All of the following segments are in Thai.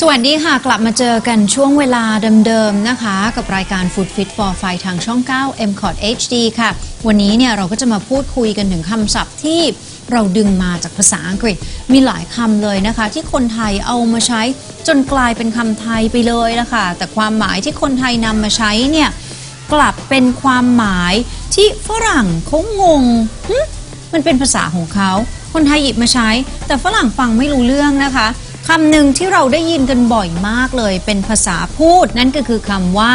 สวัสดีค่ะ กลับมาเจอกันช่วงเวลาเดิมๆนะคะ กับรายการ Food Fit for f i ทางช่อง 9 m c o t HD ค่ะ วันนี้เนี่ยเราก็จะมาพูดคุยกันถึงคำศัพท์ที่เราดึงมาจากภาษาอังกฤษมีหลายคำเลยนะคะ ที่คนไทยเอามาใช้จนกลายเป็นคำไทยไปเลยละค่ะแต่ความหมายที่คนไทยนำมาใช้เนี่ยกลับเป็นความหมาย ที่ฝรั่งเขางงหึมันเป็นภาษาของเขาคนไทยหยิบมาใช้ แต่ฝรั่งฟังไม่รู้เรื่องนะคะคำหนึ่งที่เราได้ยินกันบ่อยมากเลย เป็นภาษาพูดนั่นก็คือคำว่า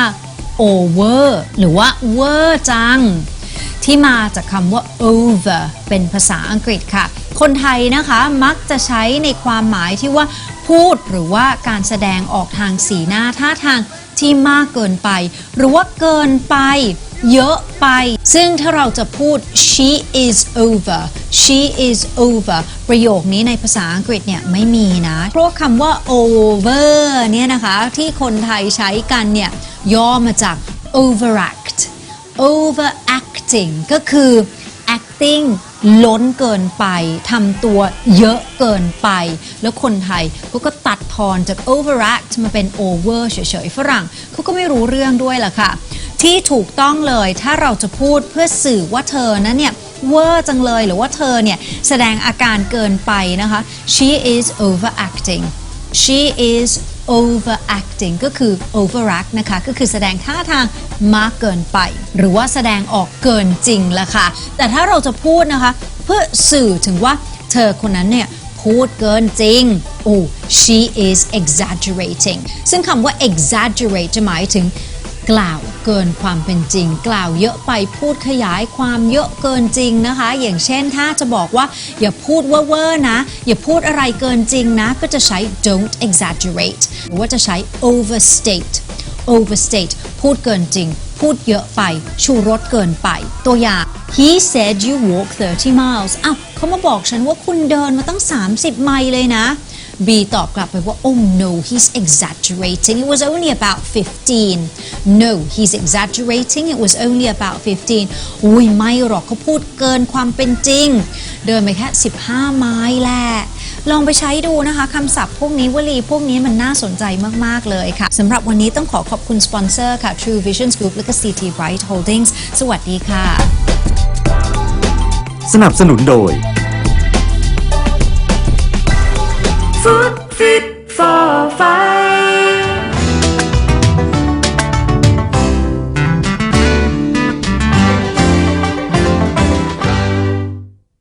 over หรือว่า เวอร์จัง ที่มาจากคำว่า over เป็นภาษาอังกฤษค่ะ คนไทยนะคะมักจะใช้ในความหมายที่ว่าพูดหรือว่าการแสดงออกทางสีหน้าท่าทางที่มากเกินไป หรือว่าเกินไป เยอะไป ซึ่งถ้าเราจะพูด she is over she is over ประโยคนี้ในภาษาอังกฤษเนี่ยไม่มีนะ เพราะคำว่า over เนี่ยนะคะที่คนไทยใช้กันเนี่ยย่อมาจาก overact overacting ก็คือ acting ล้นเกินไปทำตัวเยอะเกินไป แล้วคนไทยเขาก็ตัดทอนจาก overact มาเป็น over เฉยๆ ฝรั่งเขาก็ไม่รู้เรื่องด้วยล่ะค่ะ ที่ถูกต้องเลย ถ้าเราจะพูดเพื่อสื่อว่าเธอนั้นเนี่ยเวอร์จังเลยหรือว่าเธอเนี่ยแสดงอาการเกินไปนะคะ she is overacting she is overacting ก็คือ overact นะคะ ก็คือแสดงท่าทางมากเกินไป หรือว่าแสดงออกเกินจริงละค่ะ แต่ถ้าเราจะพูดนะคะ เพื่อสื่อถึงว่าเธอคนนั้นเนี่ยพูดเกินจริงโอ้ she is exaggerating ซึ่งคำว่า exaggerate จะหมายถึง กล่าวเกินความเป็นจริง กล่าวเยอะไปพูดขยายความเยอะเกินจริงนะคะ อย่างเช่นถ้าจะบอกว่าอย่าพูดเว่อร์ๆนะ อย่าพูดอะไรเกินจริงนะ ก็จะใช้ don't exaggerate หรือว่าจะใช้ overstate overstate พูดเกินจริง พูดเยอะไป ชูรสเกินไป ตัวอย่าง he said you walk 30 miles อ้าวเขามาบอกฉันว่าคุณเดินมาตั้ง 30 ไมล์เลยนะ B ตอบกลับไปว่า oh no he's exaggerating it was only about 15 no he's exaggerating it was only about 15อุ้ยไม่หรอกเขาพูดเกินความเป็นจริง เดินไปแค่ 15 ไมล์แหละลองไปใช้ดูนะคะคำศัพท์พวกนี้วลีพวกนี้มันน่าสนใจมาก ๆ เลยค่ะสำหรับวันนี้ต้องขอขอบคุณสปอนเซอร์ค่ะ True Vision Group และก็ CT Bright Holdings สวัสดีค่ะ สนับสนุนโดย ฟิตฟอร์ไฟ